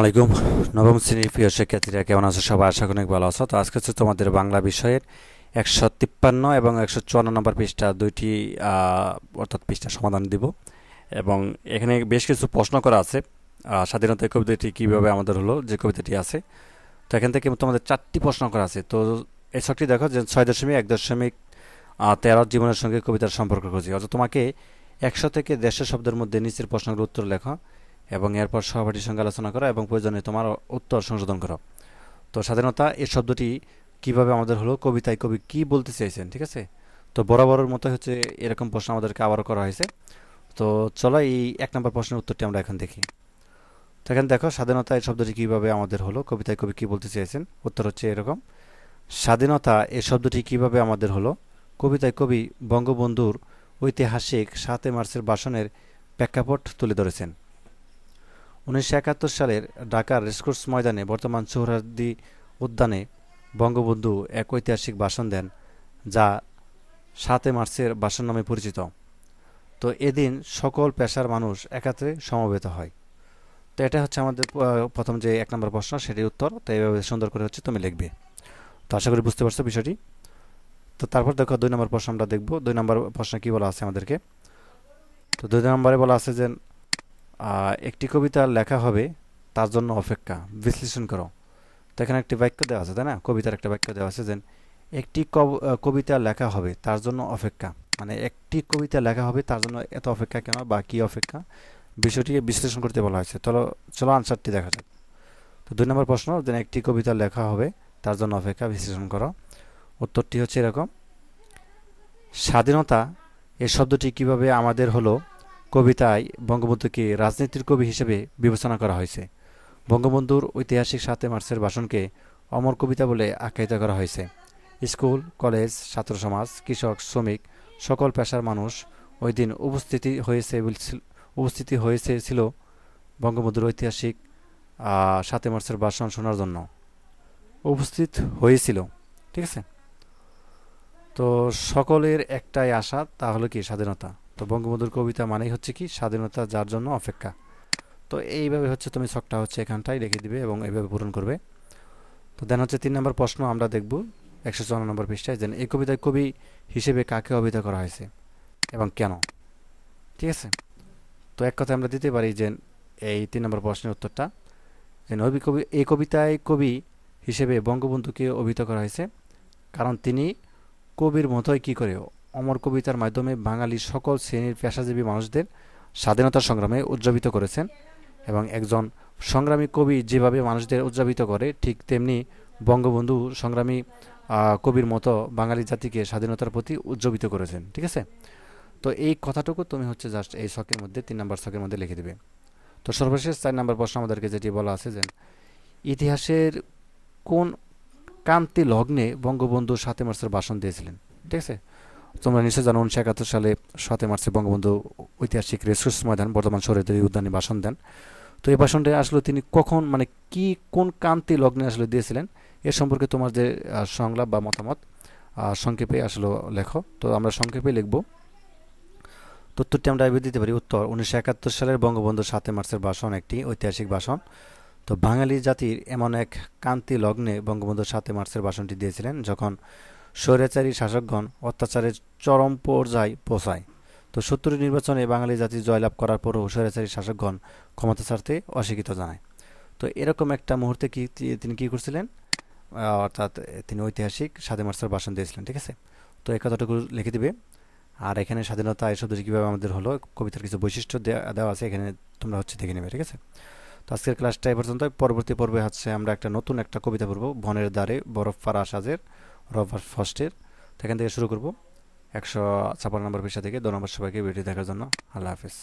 আলাইকুম। নবম শ্রেণির প্রিয় শিক্ষার্থীরা, কেমন আছো? সবাই আশা অনেক ভালো আছো। তো আজকে হচ্ছে তোমাদের বাংলা বিষয়ের একশো তিপ্পান্ন এবং একশো চুয়ান্ন নম্বর পৃষ্ঠা দুইটি অর্থাৎ পৃষ্ঠা সমাধান দিব। এবং এখানে বেশ কিছু প্রশ্ন করা আছে। স্বাধীনতা কবিতাটি কীভাবে আমাদের হলো, যে কবিতাটি আছে। তো এখান থেকে তোমাদের চারটি প্রশ্ন করা আছে। তো এই ছকটি দেখো, যে ছয় দশমিক এক দশমিক তেরো জীবনের সঙ্গে কবিতার সম্পর্ক খুঁজি। অর্থাৎ তোমাকে একশো থেকে দেড়শো শব্দের মধ্যে নিচের প্রশ্নগুলোর উত্তর লেখো। এবং এরপর সহপাঠীর সঙ্গে আলোচনা করো এবং প্রয়োজনে তোমার উত্তর সংশোধন করো। তো স্বাধীনতা, এই শব্দটি কীভাবে আমাদের হলো, কবিতায় কবি কি বলতে চেয়েছেন ঠিক আছে? তো বরাবরের মতো হচ্ছে এরকম প্রশ্ন আমাদেরকে আবারও করা হয়েছে। তো চলো এই এক নম্বর প্রশ্নের উত্তরটি আমরা এখন দেখি। তো এখানে দেখো, স্বাধীনতা, এই শব্দটি কীভাবে আমাদের হলো, কবিতায় কবি কি বলতে চেয়েছেন উত্তর হচ্ছে এরকম, স্বাধীনতা, এই শব্দটি কীভাবে আমাদের হলো? কবিতায় কবি বঙ্গবন্ধুর ঐতিহাসিক সাতই মার্চের ভাষণের প্রেক্ষাপট তুলে ধরেছেন। উনিশশো একাত্তর সালের ঢাকার রেসকোর্স ময়দানে বর্তমান সোহরাদি উদ্যানে বঙ্গবন্ধু এক ঐতিহাসিক ভাষণ দেন, যা সাতে মার্চের ভাষণ নামে পরিচিত। তো এদিন সকল পেশার মানুষ একাত্রে সমবেত হয়। তো এটা হচ্ছে আমাদের প্রথম যে এক নম্বর প্রশ্ন সেটির উত্তর। তো এইভাবে সুন্দর করে হচ্ছে তুমি লিখবে। তো আশা করি বুঝতে পারছ বিষয়টি। তো তারপর দেখো দুই নম্বর প্রশ্ন আমরা দেখব। দুই নম্বর প্রশ্ন কি বলা আছে আমাদেরকে? তো দুই নম্বরে বলা আছে যে একটি কবিতা লেখা হবে, তার জন্য অপেক্ষা। বিশ্লেষণ করো। তো এখানে একটি বাক্য দেওয়া আছে, তাই না? কবিতার একটা বাক্য দেওয়া আছে যে, একটি কবিতা লেখা হবে, তার জন্য অপেক্ষা। মানে একটি কবিতা লেখা হবে, তার জন্য এত অপেক্ষা কেন বা কি অপেক্ষা? বিষয়টিকে বিশ্লেষণ করতে বলা হয়েছে। চলো চলো আনসারটি দেখা যাক। তো দুই নম্বর প্রশ্ন, যে একটি কবিতা লেখা হবে, তার জন্য অপেক্ষা, বিশ্লেষণ করো। উত্তরটি হচ্ছে এরকম, স্বাধীনতা এই শব্দটি কীভাবে আমাদের হলো? কবিতায় বঙ্গবন্ধুকে রাজনীতির কবি হিসেবে বিবেচনা করা হয়েছে। বঙ্গবন্ধুর ঐতিহাসিক সাতই মার্চের ভাষণকে অমর কবিতা বলে আখ্যায়িত করা হয়েছে। স্কুল, কলেজ ছাত্র সমাজ কৃষক, শ্রমিক, সকল পেশার মানুষ ওই দিন উপস্থিতি হয়েছে উপস্থিতি হয়েছে ছিল বঙ্গবন্ধুর ঐতিহাসিক সাতই মার্চের ভাষণ শোনার জন্য। উপস্থিত হয়েছিল, ঠিক আছে? তো সকলের একটাই আশা, তা হলো কি স্বাধীনতা। তো বঙ্গবন্ধুর কবিতা মানেই হচ্ছে কি স্বাধীনতা যার জন্য অপেক্ষা। তো এইভাবে হচ্ছে তুমি ছকটা হচ্ছে এখানটাই রেখে দিবে এবং এইভাবে পূরণ করবে। তো দেন হচ্ছে তিন নম্বর প্রশ্ন আমরা দেখব একশো চুয়ান্ন নম্বর পৃষ্ঠায় যেন এই কবিতায় কবি হিসেবে কাকে অভিহিত করা হয়েছে এবং কেন? ঠিক আছে? তো এক কথা আমরা দিতে পারি যে এই তিন নম্বর প্রশ্নের উত্তরটা যে নবী কবি, এই কবিতায় কবি হিসেবে বঙ্গবন্ধুকে অভিহিত করা হয়েছে। কারণ তিনি কবির মতোই কি করে অমর কবিতার মাধ্যমে বাঙালি সকল শ্রেণির পেশাজীবী মানুষদের স্বাধীনতা সংগ্রামে উদযাপিত করেছেন এবং একজন সংগ্রামী কবি যেভাবে মানুষদের উদযাপিত করে, ঠিক তেমনি বঙ্গবন্ধু সংগ্রামী কবির মতো বাঙালি জাতিকে স্বাধীনতার প্রতি উজ্জীবিত করেছেন, ঠিক আছে? তো এই কথাটুকু তুমি হচ্ছে জাস্ট এই শখের মধ্যে, তিন নম্বর শখের মধ্যে লিখে দেবে। তো সর্বশেষ চার নম্বর প্রশ্ন আমাদেরকে যেটি বলা আছে যে, ইতিহাসের কোন কান্তি লগ্নে বঙ্গবন্ধু সাতই মার্চের ভাষণ দিয়েছিলেন, ঠিক আছে? তোমরা নিশ্চয় জানো উনিশশো একাত্তর সালে সাতই মার্চে বঙ্গবন্ধু ঐতিহাসিক রেসকোর্স ময়দান বর্তমান শহরের উদ্যানে ভাষণ দেন। তো এই ভাষণটা আসলে তিনি কখন মানে কি, কোন কান্তি লগ্নে আসলে দিয়েছিলেন, এ সম্পর্কে তোমার যে সংলাপ বা মতামত সংক্ষেপে আসলে লেখো। তো আমরা সংক্ষেপে লিখব। তো উত্তরটি আমরা এভাবে দিতে পারি। উত্তর, উনিশশো একাত্তর সালের বঙ্গবন্ধু সাতই মার্চের ভাষণ একটি ঐতিহাসিক ভাষণ। তো বাঙালি জাতির এমন এক কান্তি লগ্নে বঙ্গবন্ধু সাতই মার্চের ভাষণটি দিয়েছিলেন, যখন স্বৈরাচারী শাসকগণ অত্যাচারের চরম পর্যায়ে পৌঁছায়। তো সত্তরের নির্বাচনে বাঙালি জাতি জয়লাভ করার পরও স্বৈরাচারী শাসকগণ ক্ষমতা ছাড়তে অস্বীকৃত জানায়। তো এরকম একটা মুহূর্তে কি তিনি কী করছিলেন? অর্থাৎ তিনি ঐতিহাসিক স্বাধীন মার্চের ভাষণ দিয়েছিলেন, ঠিক আছে? তো এই কথাটুকু লিখে দিবে। আর এখানে স্বাধীনতা এই শব্দটি কীভাবে আমাদের হলো, কবিতার কিছু বৈশিষ্ট্য দেওয়া আছে, এখানে তোমরা হচ্ছে দেখে নেবে, ঠিক আছে? তো আজকের ক্লাসটা এ পর্যন্ত পরবর্তী পর্বে হচ্ছে আমরা একটা নতুন একটা কবিতা পড়ব, বনের দ্বারে বরফ পাড়া সাজের। রবার ফার্স্টের তো এখান থেকে শুরু করব। একশো ছাপ্পান্ন নম্বর পৃষ্ঠা থেকে দু নম্বর সবাইকে ভিডিও দেখার জন্য। আল্লাহ হাফিজ।